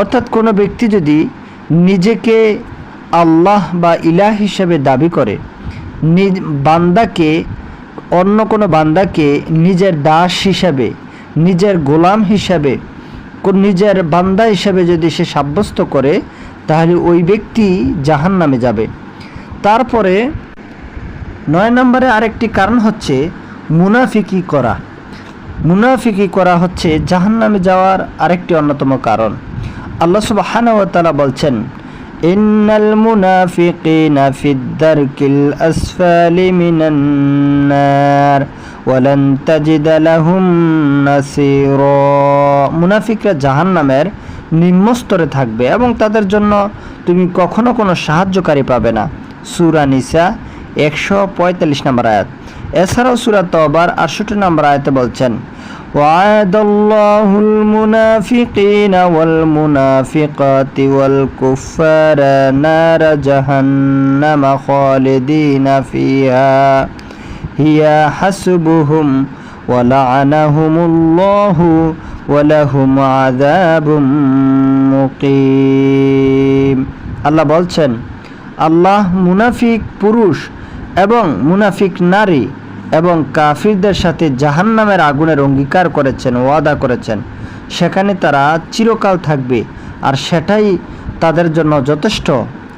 অর্থাৎ কোনো ব্যক্তি যদি নিজেকে আল্লাহ বা ইলাহ হিসেবে দাবি করে বান্দাকে, অন্য কোনো বান্দাকে নিজের দাস হিসাবে, নিজের গোলাম হিসাবে নিজের বান্দা হিসাবে যদি সে সাব্যস্ত করে, তাহলে ওই ব্যক্তি জাহান নামে যাবে। তারপরে নয় নম্বরে আরেকটি কারণ হচ্ছে মুনাফিকি করা। মুনাফিকি করা হচ্ছে জাহান্নামে যাওয়ার আরেকটি অন্যতম কারণ। আল্লাহ সুবহানাহু ওয়া তাআলা বলছেন, ইন্নাল মুনাফিকিনা ফিদ দারকিল আসফালি মিনান নার, ওয়ালান তাজিদা লাহুম নাসীরা। মুনাফিকরা জাহান্নামের নিম্ন স্তরে থাকবে এবং তাদের জন্য তুমি কখনো কোনো সাহায্যকারী পাবে না। সূরা নিসা একশো পঁয়তাল্লিশ নম্বর আয়াত। এছাড়াও সুরা তবার আটষট্টি নম্বর আয়াতে বলছেন وعد الله المنافقين والمنافقات والكفار نار جهنم خالدين فيها هي حسبهم ولعنهم الله ولهم عذاب মুকিম আল্লাহ বলছেন আল্লাহ মুনাফিক পুরুষ এবং মুনাফিক নারী এবং কাফিরদের সাথে জাহান্নামের আগুনের অঙ্গীকার করেছেন, ওয়াদা করেছেন। সেখানে তারা চিরকাল থাকবে আর সেটাই তাদের জন্য যথেষ্ট।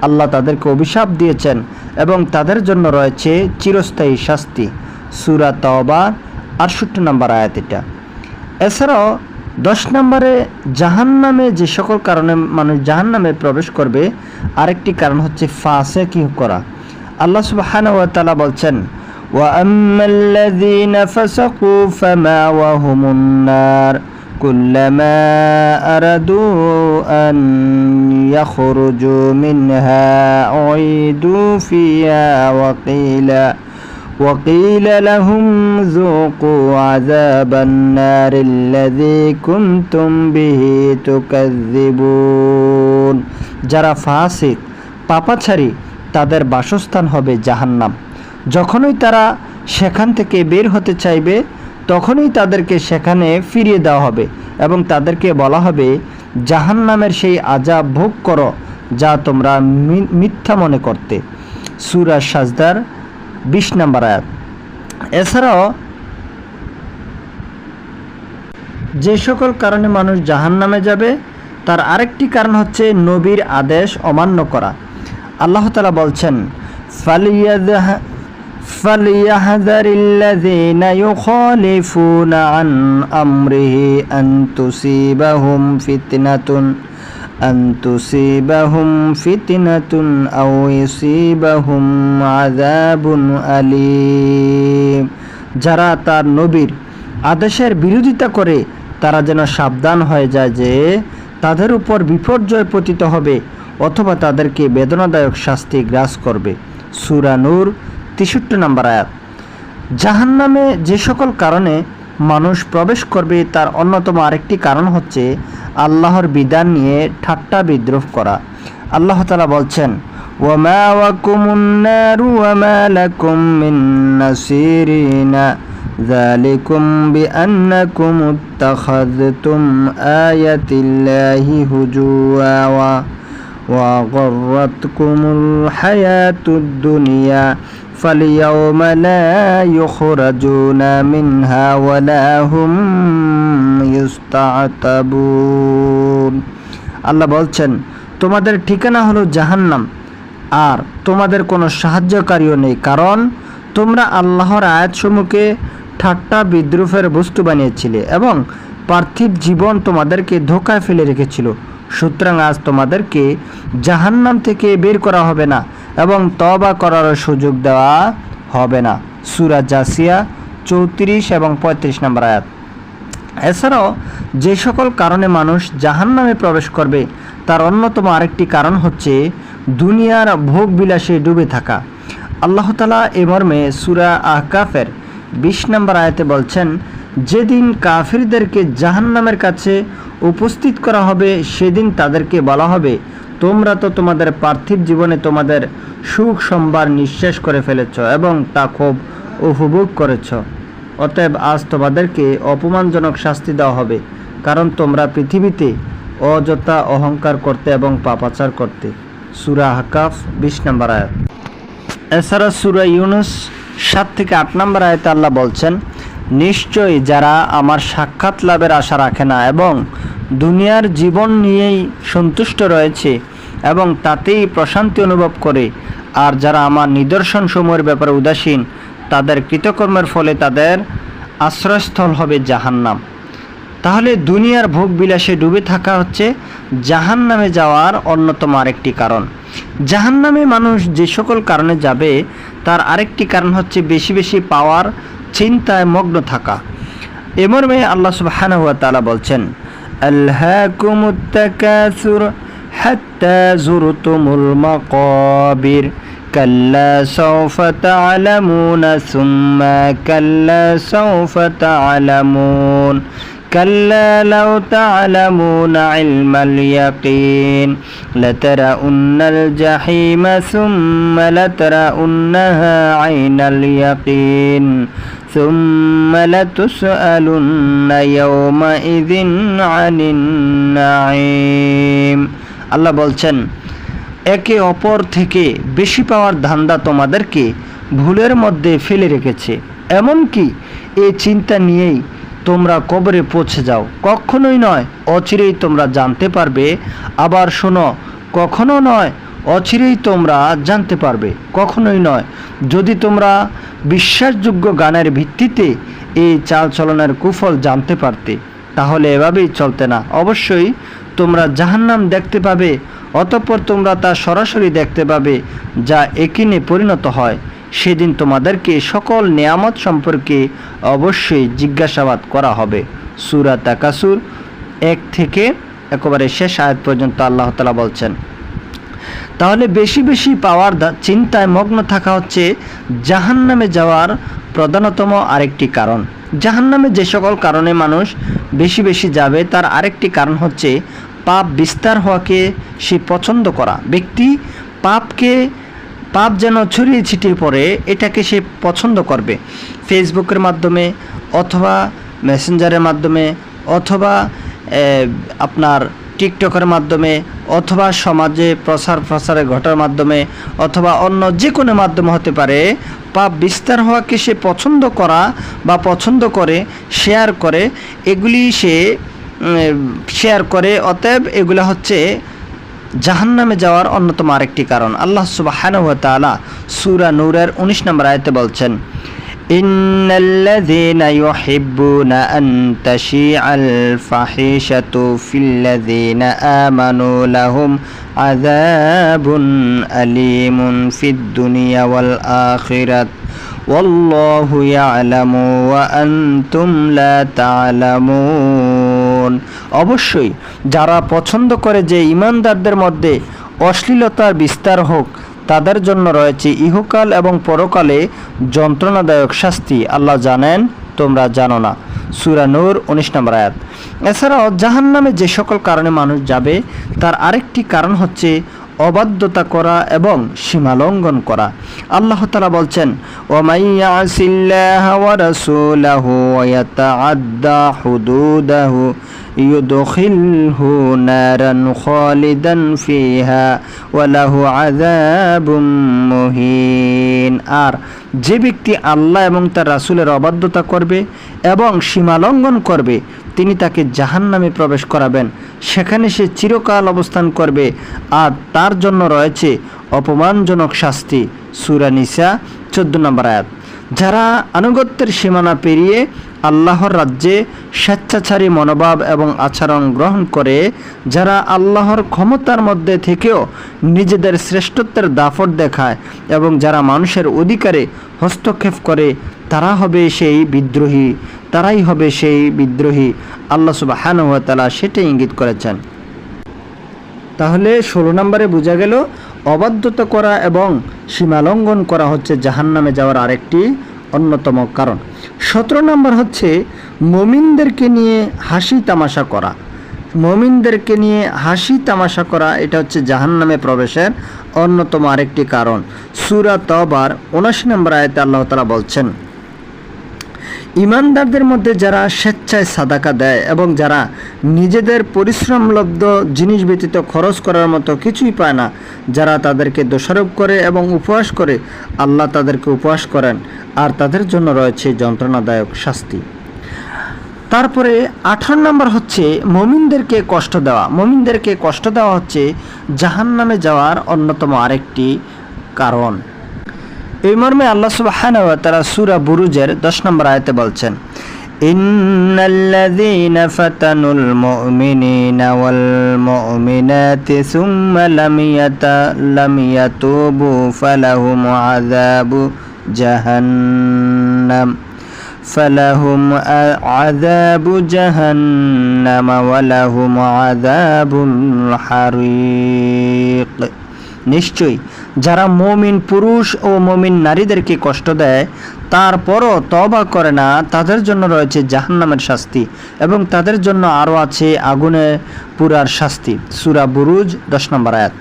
আল্লাহ তাদেরকে অভিশাপ দিয়েছেন এবং তাদের জন্য রয়েছে চিরস্থায়ী শাস্তি। সুরা তওবা, আটষট্টি নম্বর আয়াত এটা। এছাড়াও দশ নম্বরে জাহান্নামে যে সকল কারণে মানুষ জাহান্নামে প্রবেশ করবে, আরেকটি কারণ হচ্ছে ফাঁসে কি করা। আল্লাহ ওয়া বলছেন وأما الذين فسقوا فمأواهم النار كلما أرادوا أن يخرجوا منها أعيدوا فيها وقيل وقيل لهم ذوقوا عذاب النار الذي كنتم به تكذبون যারা ফাসিক পাপাছারি তাদের বাসস্থান হবে জাহান্নাম যখনই তারা সেখান থেকে বের হতে চাইবে, তখনই তাদেরকে সেখানে ফিরিয়ে দেওয়া হবে এবং তাদেরকে বলা হবে, জাহান্নামের সেই আজাব ভোগ করো, যা তোমরা মিথ্যা মনে করতে। সুরা সাজদার বিশ নম্বর আয়াত। এছাড়াও, যে সকল কারণে মানুষ জাহান্নামে যাবে, তার আরেকটি কারণ হচ্ছে নবীর আদেশ অমান্য করা। আল্লাহ তালা বলছেন فليحذر الذين يخالفون عن أمره أن تصيبهم فتنة أن تصيبهم فتنة أو يصيبهم عذاب أليم যারা তার নবীর আদেশের বিরোধিতা করে তারা যেন সাবধান হয়ে যায় যে তাদের উপর বিপর্যয় পতিত হবে অথবা তাদেরকে বেদনাদায়ক শাস্তি গ্রাস করবে সুরা নূর তেষট্টি নম্বর আয়াত জাহান্নামে যে সকল কারণে মানুষ প্রবেশ করবে তার অন্যতম আরেকটি কারণ হচ্ছে আল্লাহর বিধান নিয়ে ঠাট্টা বিদ্রোহ করা আল্লাহ তালা বলছেন وماوكم النار وما لكم من نصيرين ذلكم بأنكم اتخذتم آية الله هجوا وغرتكم الحياة الدنيا فاليوم لا يخرجون منها ولا هم يستعتبون আল্লাহ বলছেন তোমাদের ঠিকানা হলো জাহান্নাম আর তোমাদের কোনো সাহায্যকারীও নেই কারণ তোমরা আল্লাহর আয়াতসমূহকে ঠাট্টা বিদ্রুপের বস্তু বানিয়েছিলে এবং পার্থিব জীবন তোমাদেরকে ধোকায় ফেলে রেখেছিল সুতরাং আজ তোমাদেরকে জাহান্নাম থেকে বের করা হবে না এবং তবা করার সুযোগ দেওয়া হবে না। সুরা জাসিয়া চৌত্রিশ এবং পঁয়ত্রিশ নম্বর আয়াত। এছাড়াও যে সকল কারণে মানুষ জাহান্নামে প্রবেশ করবে, তার অন্যতম আরেকটি কারণ হচ্ছে দুনিয়ার ভোগ বিলাসে ডুবে থাকা। আল্লাহতালা এ মর্মে সুরা আহকাফের বিশ নম্বর আয়াতে বলছেন যেদিন কাফিরদেরকে জাহান্নামের কাছে উপস্থিত করা হবে, সেদিন তাদেরকে বলা হবে, তোমরা তো তোমাদের পার্থিব জীবনে তোমাদের সুখ সম্ভার নিঃশেষ করে ফেলেছ এবং তা খুব উপভোগ করেছ। অতএব আজ তোমাদেরকে অপমানজনক শাস্তি দেওয়া হবে, কারণ তোমরা পৃথিবীতে অযথা অহংকার করতে এবং পাপাচার করতে। সুরা হাকাফ বিশ নম্বর আয়াত। এছাড়া সুরা ইউনুস সাত থেকে আট নম্বর আয়তে আল্লাহ বলছেন নিশ্চয়ই যারা আমার সাক্ষাৎ লাভের আশা রাখে না এবং দুনিয়ার জীবন নিয়েই সন্তুষ্ট রয়েছে এবং তাতেই প্রশান্তি অনুভব করে, আর যারা আমার নিদর্শন সমূহের ব্যাপারে উদাসীন, তাদের কৃতকর্মের ফলে তাদের আশ্রয়স্থল হবে জাহান্নাম। তাহলে দুনিয়ার ভোগ বিলাসে ডুবে থাকা হচ্ছে জাহান নামে যাওয়ার অন্যতম আরেকটি কারণ। জাহান নামে মানুষ যে সকল কারণে যাবে, তার আরেকটি কারণ হচ্ছে বেশি বেশি পাওয়ার চিন্তায় মগ্ন থাকা এ মর্মে আল্লাহ সুবহানাহু ওয়া তাআলা বলছেন আল্লাহকুমুত তাকাসুর হাত্তা জুরতুমুল মাকাবির كلا سوف تعلمون ثم كلا سوف تعلمون كلا لو تعلمون علم اليقين لترؤن الجحيم ثم لترؤنها عين اليقين ثم لتسألن يومئذ عن النعيم আল্লাহ বলছেন একে অপর থেকে বেশি পাওয়ার ধান্দা তোমাদেরকে ভুলের মধ্যে ফেলে রেখেছে এমনকি এই চিন্তা নিয়েই তোমরা কবরে পৌঁছে যাও কখনোই নয় অচিরেই তোমরা জানতে পারবে আবার শোনো কখনো নয় অচিরেই তোমরা জানতে পারবে, কখনোই নয়। যদি তোমরা বিশ্বাসযোগ্য গানের ভিত্তিতে এই চালচলনের কুফল জানতে পারতে, তাহলে এভাবেই চলতে না। অবশ্যই তোমরা জাহান্নাম দেখতে পাবে, অতঃপর তোমরা তা সরাসরি দেখতে পাবে, যা একিনে পরিণত হয়। সেদিন তোমাদেরকে সকল নেয়ামত সম্পর্কে অবশ্যই জিজ্ঞাসাবাদ করা হবে। সুরা তাকাসুর এক থেকে একেবারে শেষ আয়াত পর্যন্ত আল্লাহ তালা বলছেন তাহলে বেশি বেশি পাওয়ার চিন্তায় মগ্ন থাকা হচ্ছে জাহান্নামে যাওয়ার প্রধানতম আরেকটি কারণ। জাহান্নামে যে সকল কারণে মানুষ বেশি বেশি যাবে, তার আরেকটি কারণ হচ্ছে পাপ বিস্তার হওয়াকে সে পছন্দ করা। ব্যক্তি পাপকে, পাপ যেন ছড়িয়ে ছিটিয়ে পড়ে, এটাকে সে পছন্দ করবে। ফেসবুকের মাধ্যমে অথবা মেসেঞ্জারের মাধ্যমে অথবা আপনার টিকটকের মাধ্যমে অথবা সমাজে প্রসার প্রসারে ঘটার মাধ্যমে অথবা অন্য যে কোনো মাধ্যমে হতে পারে পাপ বিস্তার হওয়াকে সে পছন্দ করা বা পছন্দ করে শেয়ার করে, এগুলি সে শেয়ার করে, অতএব এগুলো হচ্ছে জাহান্নামে যাওয়ার অন্যতম আরেকটি কারণ। আল্লাহ তাআলা সূরা নূরের 19 নম্বর আয়তে বলছেন ইন্নাল্লাযীনা ইউহিব্বুনা আন তাশিআল ফাহিশাতু ফিল্লাযীনা আমানু লাহুম আযাবুন আলীমুন ফিদ দুনিয়া ওয়াল আখিরাত والله يعلم وأنتم لا تعلمون অবশ্যই যারা পছন্দ করে যে ইমানদারদের মধ্যে অশ্লীলতার বিস্তার হোক তাদের জন্য রয়েছে ইহকাল এবং পরকালে যন্ত্রণাদায়ক শাস্তি। আল্লাহ জানেন, তোমরা জানো না। সুরানুর উনিশ নম্বর আয়াত। এছাড়াও জাহান্নামে যে সকল কারণে মানুষ যাবে, তার আরেকটি কারণ হচ্ছে অবাধ্যতা করা এবং সীমালঙ্ঘন করা। আল্লাহ তালা বলছেন يدخله نارا خالدا فيها وله عذاب مهين আর যে ব্যক্তি আল্লাহ এবং তার রাসূলের অবাধ্যতা করবে এবং সীমালঙ্ঘন করবে তিনি তাকে জাহান্নামে প্রবেশ করাবেন সেখানে সে চিরকাল অবস্থান করবে আর তার জন্য রয়েছে অপমানজনক শাস্তি সূরা নিসা চোদ্দ নম্বর আয়াত যারা আনুগত্যের সীমানা পেরিয়ে আল্লাহর রাজ্যে স্বেচ্ছাচারী মনোভাব এবং আচরণ গ্রহণ করে, যারা আল্লাহর ক্ষমতার মধ্যে থেকেও নিজেদের শ্রেষ্ঠত্বের দাফট দেখায় এবং যারা মানুষের অধিকারে হস্তক্ষেপ করে, তারা হবে সেই বিদ্রোহী, তারাই হবে সেই বিদ্রোহী। আল্লাহ সুবাহান তালা সেটাই ইঙ্গিত করেছেন। তাহলে ষোলো নম্বরে বোঝা গেল, অবাধ্যতা করা এবং সীমালঙ্ঘন করা হচ্ছে জাহান্নামে যাওয়ার আরেকটি অন্যতম কারণ। সতেরো নম্বর হচ্ছে মমিনদেরকে নিয়ে হাসি তামাশা করা। মমিনদেরকে নিয়ে হাসি তামাশা করা, এটা হচ্ছে জাহান্নামে প্রবেশের অন্যতম আরেকটি কারণ। সুরা তবার উনাশি নম্বর আয়তে আল্লাহ তালা বলছেন ইমানদারদের মধ্যে যারা স্বেচ্ছায় সাদাকা দেয় এবং যারা নিজেদের পরিশ্রমলব্ধ জিনিস ব্যতীত খরচ করার মতো কিছুই পায় না, যারা তাদেরকে দোষারোপ করে এবং উপহাস করে, আল্লাহ তাদেরকে উপহাস করেন আর তাদের জন্য রয়েছে যন্ত্রণাদায়ক শাস্তি। তারপরে আঠারো নম্বর হচ্ছে মমিনদেরকে কষ্ট দেওয়া। মমিনদেরকে কষ্ট দেওয়া হচ্ছে জাহান্নামে যাওয়ার অন্যতম আরেকটি কারণ। এই মর্মে আল্লাহ সুবহানাহু ওয়া তাআলা সূরা বুরুজের 10 নম্বর আয়াতে বলছেন ইন্নাল্লাযীনা ফাতানুল মুমিনিনা ওয়াল মুমিনাতি সুম্মা লাম ইয়াতা লাম ইয়াতুবু ফালাহুম আযাবু জাহান্নাম فلهم عذاب جهنم ولهم عذاب الحريق নিশ্চয়ই। যারা মমিন পুরুষ ও মমিন নারীদেরকে কষ্ট দেয়, তারপরও তবা করে না, তাদের জন্য রয়েছে জাহান্নামের শাস্তি এবং তাদের জন্য আরও আছে আগুনে পুরার শাস্তি। সুরা বুরুজ, দশ নম্বর আয়াত।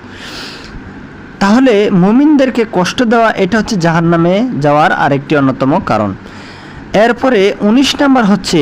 তাহলে মুমিনদেরকে কষ্ট দেওয়া, এটা হচ্ছে জাহান্নামে যাওয়ার আরেকটি অন্যতম কারণ। এরপরে উনিশ নাম্বার হচ্ছে